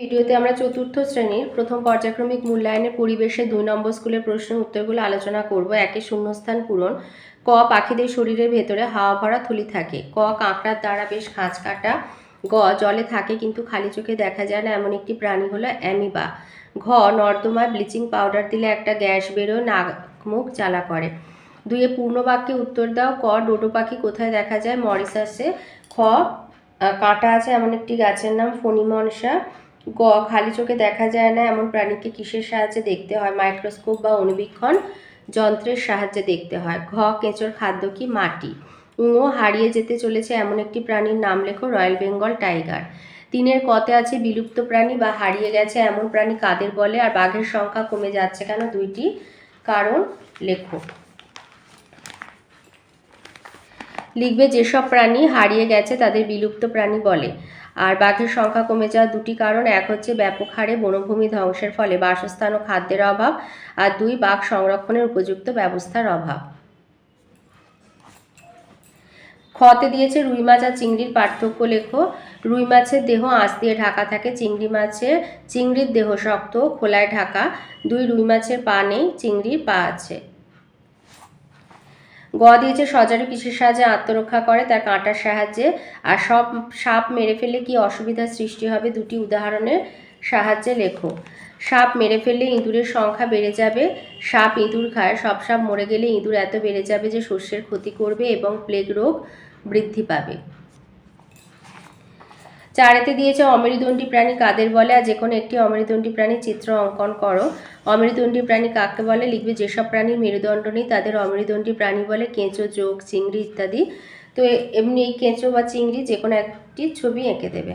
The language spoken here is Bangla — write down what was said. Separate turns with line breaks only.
ভিডিওতে আমরা চতুর্থ শ্রেণির প্রথম পর্যায়ক্রমিক মূল্যায়নের পরিবেশে দুই নম্বর স্কুলের প্রশ্নের উত্তরগুলো আলোচনা করব। একে শূন্যস্থান পূরণ। ক, পাখিদের শরীরের ভেতরে হাওয়া ভরা থলি থাকে। ক, কাঁকড়ার দ্বারা বেশ খাঁজ কাটা। গ, জলে থাকে কিন্তু খালি চোখে দেখা যায় না, এমন একটি প্রাণী হলো অ্যামিবা। ঘ, নর্দমায় ব্লিচিং পাউডার দিলে একটা গ্যাস বেরোয় নাক মুখ জ্বালা করে। দুইয়ে পূর্ণ বাক্যে উত্তর দাও। ক, ডোডো পাখি কোথায় দেখা যায়? মরিসাসে খ কাঁটা আছে এমন একটি গাছের নাম, ফণিমনসা। খালি চোখে দেখা যায় না, এমন প্রাণীকে কিসের সাহায্যে দেখতে হয়? মাইক্রোস্কোপ বা অনুবীক্ষণ যন্ত্রের সাহায্যে দেখতে হয়। ঘ, কেঁচোর খাদ্য কি? মাটি। ঙ, হারিয়ে যেতে চলেছে এমন একটি প্রাণীর নাম লেখো রয়্যাল বেঙ্গল টাইগার। তিনের কতে আছে বিলুপ্ত প্রাণী বা হারিয়ে গেছে এমন প্রাণী কাদের বলে? আর বাঘের সংখ্যা কমে যাচ্ছে কেন? দুইটি কারণ লেখো। লিখবে, যেসব প্রাণী হারিয়ে গেছে তাদের বিলুপ্ত প্রাণী বলে। আর বাঘের সংখ্যা কমে যাওয়ার দুটি কারণ, এক হচ্ছে ব্যাপক হারে বনভূমি ধ্বংসের ফলে বাসস্থান ও খাদ্যের অভাব, আর দুই, বাঘ সংরক্ষণের উপযুক্ত ব্যবস্থার অভাব। খতে দিয়েছে রুই মাছ আর চিংড়ির পার্থক্য লেখো। রুই মাছের দেহ আঁশ দিয়ে ঢাকা থাকে, চিংড়ি মাছের, চিংড়ির দেহ শক্ত খোলায় ঢাকা। দুই, রুই মাছের পা নেই, চিংড়ির পা আছে। গ দিয়েছে, সজারু কিসের সাহায্যে আত্মরক্ষা করে, তার কাঁটার সাহায্যে। আর সব সাপ মেরে ফেলে কি অসুবিধার সৃষ্টি হবে? দুটি উদাহরণের সাহায্যে লেখো। সাপ মেরে ফেললে ইঁদুরের সংখ্যা বেড়ে যাবে। সাপ ইঁদুর খায়, সব সাপ মরে গেলে ইঁদুর এত বেড়ে যাবে যে শস্যের ক্ষতি করবে এবং প্লেগ রোগ বৃদ্ধি পাবে। চারেতে দিয়েছে অমেরুদণ্ডী প্রাণী কাদের বলে? আর যে কোনো একটি অমেরুদণ্ডী প্রাণী চিত্র অঙ্কন করো। অমেরুদণ্ডী প্রাণী কাকে বলে? লিখবে যেসব প্রাণীর মেরুদণ্ড নেই, তাদের অমেরুদণ্ডী প্রাণী বলে কেঁচো যোগ চিংড়ি ইত্যাদি। তো এমনি এই কেঁচো বা চিংড়ি যে কোনো একটি ছবি এঁকে দেবে।